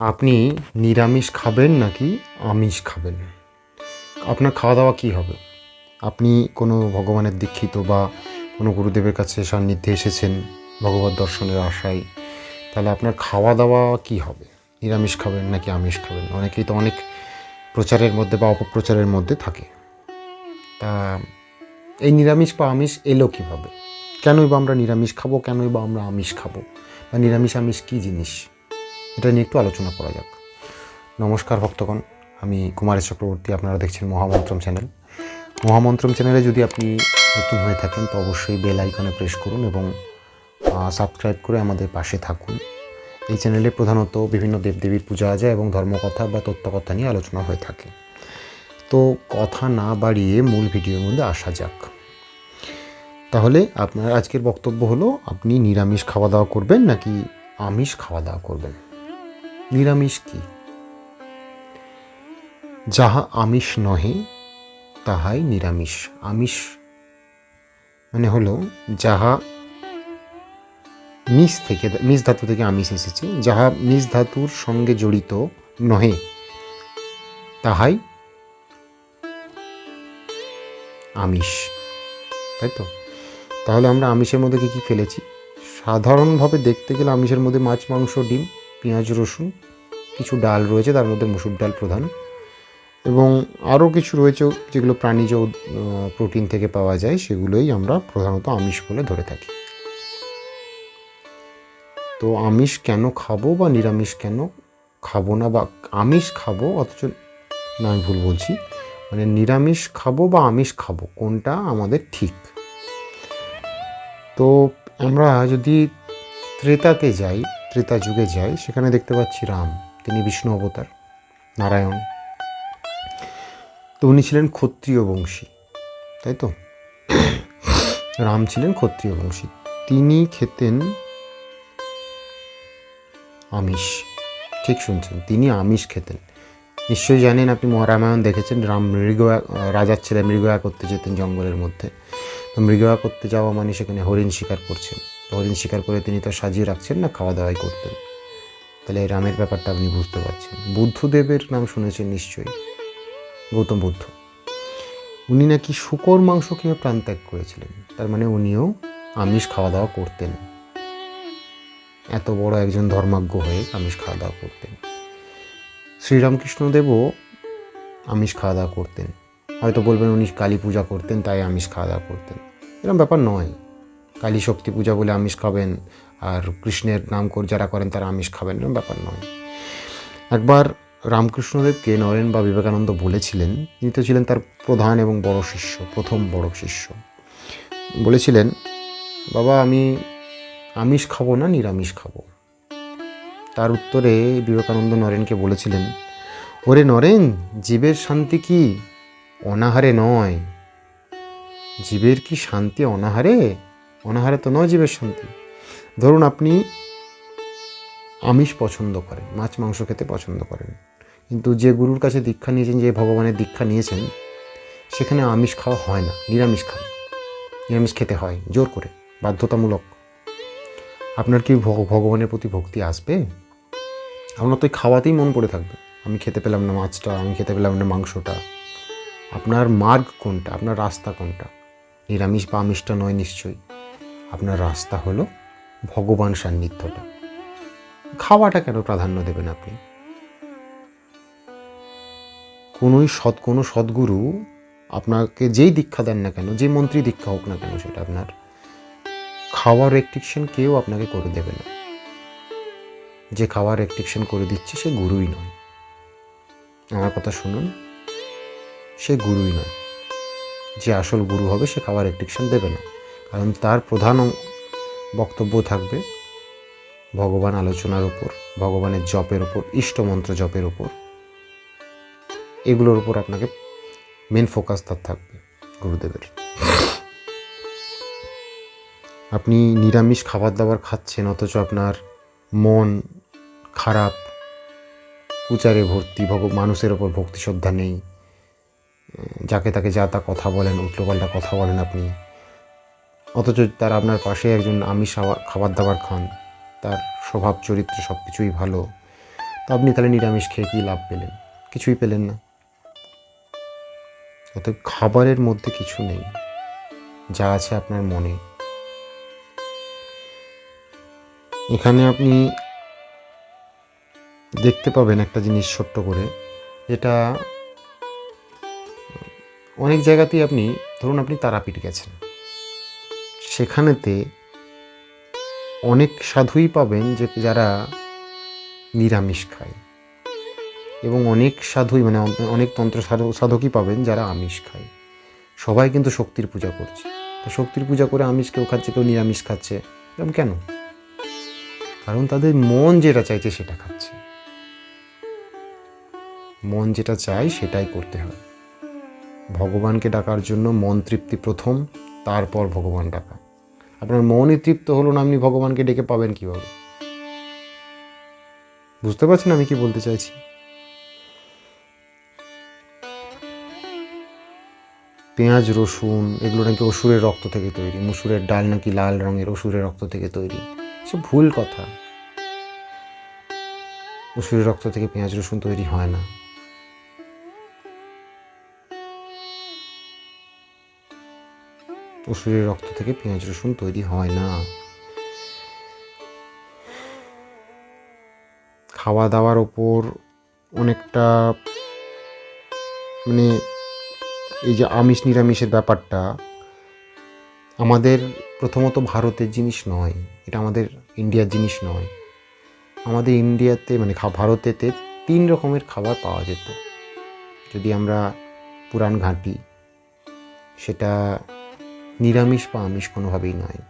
আপনি নিরামিষ খাবেন নাকি আমিষ খাবেন? আপনার খাওয়া দাওয়া কী হবে? আপনি কোনো ভগবানের দীক্ষিত বা কোনো গুরুদেবের কাছে সান্নিধ্যে এসেছেন ভগবত দর্শনের আশায়, তাহলে আপনার খাওয়া দাওয়া কী হবে? নিরামিষ খাবেন নাকি আমিষ খাবেন? অনেকেই তো অনেক প্রচারের মধ্যে বা অপপ্রচারের মধ্যে থাকে। তা এই নিরামিষ বা আমিষ এলো কীভাবে? কেনই বা আমরা নিরামিষ খাব, কেনই বা আমরা আমিষ খাব? বা নিরামিষ আমিষ কী জিনিস? এটা নিয়ে একটু আলোচনা করা যাক। নমস্কার ভক্তগণ, আমি কুমারেশ চক্রবর্তী, আপনারা দেখছেন মহামন্ত্রম চ্যানেল। মহামন্ত্রম চ্যানেলে যদি আপনি নতুন হয়ে থাকেন, তো অবশ্যই বেল আইকনে প্রেস করুন এবং সাবস্ক্রাইব করে আমাদের পাশে থাকুন। এই চ্যানেলে প্রধানত বিভিন্ন দেবদেবীর পূজা যায় এবং ধর্মকথা বা তত্ত্বকথা নিয়ে আলোচনা হয়ে থাকে। তো কথা না বাড়িয়ে মূল ভিডিওর মধ্যে আসা যাক। তাহলে আপনার আজকের বক্তব্য হলো, আপনি নিরামিষ খাওয়া দাওয়া করবেন নাকি আমিষ খাওয়া দাওয়া করবেন? নিরামিষ কি? যাহা আমিষ নহে, তাহাই নিরামিষ। আমিষ মানে হলো যাহা মিষ থেকে, মিষ ধাতু থেকে আমিষ এসেছে, যাহা মিষ ধাতুর সঙ্গে জড়িত নহে, তাহাই আমিষ। তাই তো? তাহলে আমরা আমিষের মধ্যে কী কী ফেলেছি? সাধারণভাবে দেখতে গেলে আমিষের মধ্যে মাছ, মাংস, ডিম পেঁয়াজ রসুন, কিছু ডাল রয়েছে, তার মধ্যে মুসুর ডাল প্রধান। এবং আরও কিছু রয়েছে যেগুলো প্রাণীজ প্রোটিন থেকে পাওয়া যায়, সেগুলোই আমরা প্রধানত আমিষ বলে ধরে থাকি। তো আমিষ কেন খাব বা নিরামিষ কেন খাব না বা আমিষ খাব, অথচ না আমি ভুল বলছি মানে নিরামিষ খাব বা আমিষ খাব, কোনটা আমাদের ঠিক? তো আমরা যদি ত্রেতাতে যাই ত্রেতা যুগে যাই সেখানে দেখতে পাচ্ছি রাম, তিনি বিষ্ণু অবতার, নারায়ণ। তো উনি ছিলেন ক্ষত্রিয় বংশী, তাই তো? রাম ছিলেন ক্ষত্রিয় বংশী, তিনি খেতেন আমিষ, ঠিক শুনছেন, তিনি আমিষ খেতেন। নিশ্চয়ই জানেন আপনি মহারামায়ণ দেখেছেন, রাম মৃগ রাজার ছেলে মৃগয়া করতে যেতেন জঙ্গলের মধ্যে। তো মৃগয়া করতে যাওয়া মানে সেখানে হরিণ শিকার করছেন। তো স্বীকার করে তিনি তো সাজিয়ে রাখছেন না খাওয়া দাওয়াই করতেন। তাহলে রামের ব্যাপারটা আপনি বুঝতে পারছেন। বুদ্ধদেবের নাম শুনেছেন নিশ্চয়ই। গৌতম বুদ্ধ। উনি নাকি শুকর মাংস খেয়ে প্রাণত্যাগ করেছিলেন। তার মানে উনিও আমিষ খাওয়া দাওয়া করতেন। এত বড় একজন ধর্মাজ্ঞ হয়ে আমিষ খাওয়া দাওয়া করতেন। শ্রীরামকৃষ্ণদেবও আমিষ খাওয়া দাওয়া করতেন। হয়তো বলবেন উনি কালী পূজা করতেন, তাই আমিষ খাওয়া দাওয়া করতেন। এরকম ব্যাপার নয়। কালী শক্তি পূজা বলে আমিষ খাবেন আর কৃষ্ণের নাম করে যারা করেন তারা আমিষ খাবেন এরকম ব্যাপার নয়। একবার রামকৃষ্ণদেবকে নরেন বা বিবেকানন্দ বলেছিলেন, তিনি তো ছিলেন তার প্রধান এবং বড় শিষ্য, প্রথম বড় শিষ্য। বলেছিলেন, বাবা, আমি আমিষ খাব না, নিরামিষ খাব। তার উত্তরে বিবেকানন্দ নরেনকে বলেছিলেন, ওরে নরেন, জীবের শান্তি কি অনাহারে নয়? জীবের কি শান্তি অনাহারে? অনাহারে তো নয় জীবের শান্তি ধরুন আপনি আমিষ পছন্দ করেন, মাছ, মাংস খেতে পছন্দ করেন, কিন্তু যে গুরুর কাছে দীক্ষা নিয়েছেন, যে ভগবানের দীক্ষা নিয়েছেন, সেখানে আমিষ খাওয়া হয় না, নিরামিষ খান। নিরামিষ খেতে হয়, জোর করে, বাধ্যতামূলক। আপনার কি ভগবানের প্রতি ভক্তি আসবে? আপনার তো খাওয়াতেই মন পড়ে থাকবে। আমি খেতে পেলাম না মাছটা, আমি খেতে পেলাম না মাংসটা। আপনার মার্গ কোনটা? আপনার রাস্তা কোনটা? নিরামিষ বা আমিষটা নয় নিশ্চয়ই। আপনার রাস্তা হলো ভগবান সান্নিধ্যটা। খাওয়াটা কেন প্রাধান্য দেবেন আপনি? কোনোই সৎ, কোনো সদ্গুরু আপনাকে যেই দীক্ষা দেন না কেন, যে মন্ত্রী দীক্ষা হোক না কেন, সেটা আপনার খাওয়ার রেস্ট্রিকশন কেউ আপনাকে করে দেবে না। যে খাওয়ার রেস্ট্রিকশন করে দিচ্ছে, সে গুরুই নয়। আমার কথা শুনুন, সে গুরুই নয়। যে আসল গুরু হবে, সে খাওয়ার রেস্ট্রিকশন দেবে না। কারণ তার প্রধান বক্তব্য থাকবে ভগবান আলোচনার উপর ভগবানের জপের উপর ইষ্টমন্ত্র জপের উপর এগুলোর উপর আপনাকে মেন ফোকাস তার থাকবে গুরুদেবের। আপনি নিরামিষ খাবার দাবার খাচ্ছেন, অথচ আপনার মন খারাপ, কুচারে ভর্তি, ভগ মানুষের ওপর ভক্তি শ্রদ্ধা নেই। যাকে তাকে যা তা কথা বলেন, উল্টোপাল্টা কথা বলেন আপনি। অথচ তার আপনার পাশে একজন আমিষ খাবার- দাবার খান। তার স্বভাব, চরিত্র সব কিছুই ভালো। তো আপনি তাহলে নিরামিষ খেয়ে কী লাভ পেলেন? কিছুই পেলেন না। অতএব খাবারের মধ্যে কিছু নেই। যা আছে আপনার মনে। এখানে আপনি দেখতে পাবেন একটা জিনিস ছোট্ট করে, যেটা অনেক জায়গাতেই আপনি, ধরুন আপনি তারাপীঠ গেছেন। সেখানেতে অনেক সাধুই পাবেন যে যারা নিরামিষ খায়। এবং অনেক সাধুই মানে অনেক তন্ত্র সাধক সাধকই পাবেন যারা আমিষ খায়। সবাই কিন্তু শক্তির পূজা করছে। তো শক্তির পূজা করে আমিষ কেউ খাচ্ছে, কেউ নিরামিষ খাচ্ছে, এরকম কেন? কারণ তাদের মন যেটা চাইছে সেটা খাচ্ছে। মন যেটা চায় সেটাই করতে হয়। ভগবানকে ডাকার জন্য মন তৃপ্তি প্রথম, তারপর ভগবান ডাকা। আপনার মনই তৃপ্ত হলো না, আপনি ভগবানকে ডেকে পাবেন কীভাবে? বুঝতে পারছেন আমি কি বলতে চাইছি? পেঁয়াজ, রসুন, এগুলো নাকি অসুরের রক্ত থেকে তৈরি। মুসুরের ডাল নাকি লাল রঙের অসুরের রক্ত থেকে তৈরি। সে ভুল কথা। অসুরের রক্ত থেকে পেঁয়াজ, রসুন তৈরি হয় না। অসুরের রক্ত থেকে পেঁয়াজ রসুন তৈরি হয় না। খাওয়া দাওয়ার ওপর অনেকটা মানে এই যে আমিষ নিরামিষের ব্যাপারটা আমাদের প্রথমত ভারতের জিনিস নয়, এটা আমাদের ইন্ডিয়ার জিনিস নয়। আমাদের ইন্ডিয়াতে মানে ভারতেতে তিন রকমের খাবার পাওয়া যেত। যদি আমরা পুরাণ ঘাঁটি, সেটা নিরামিষ বা আমিষ কোনোভাবেই নয়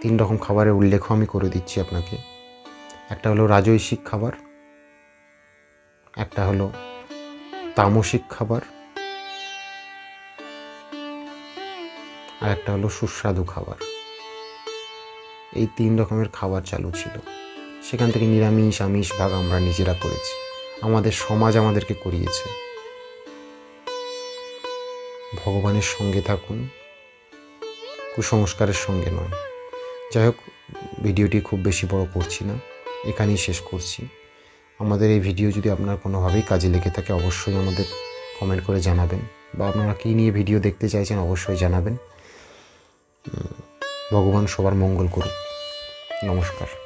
তিন রকম খাবারের উল্লেখ আমি করে দিচ্ছি আপনাকে। একটা হলো রাজৈশিক খাবার, একটা হলো তামসিক খাবার, আর একটা হলো সুস্বাদু খাবার। এই তিন রকমের খাবার চালু ছিল। সেখান থেকে নিরামিষ, আমিষ ভাগ আমরা নিজেরা করেছি। আমাদের সমাজ আমাদেরকে করিয়েছে। ভগবানের সঙ্গে থাকুন, কুসংস্কারের সঙ্গে নয়। যাই হোক ভিডিওটি খুব বেশি বড় করছি না, এখানেই শেষ করছি। আমাদের এই ভিডিও যদি আপনার কোনোভাবেই কাজে লেগে থাকে, অবশ্যই আমাদের কমেন্ট করে জানাবেন বা আপনারা কী নিয়ে ভিডিও দেখতে চাইছেন, অবশ্যই জানাবেন। ভগবান সবার মঙ্গল করুক। নমস্কার।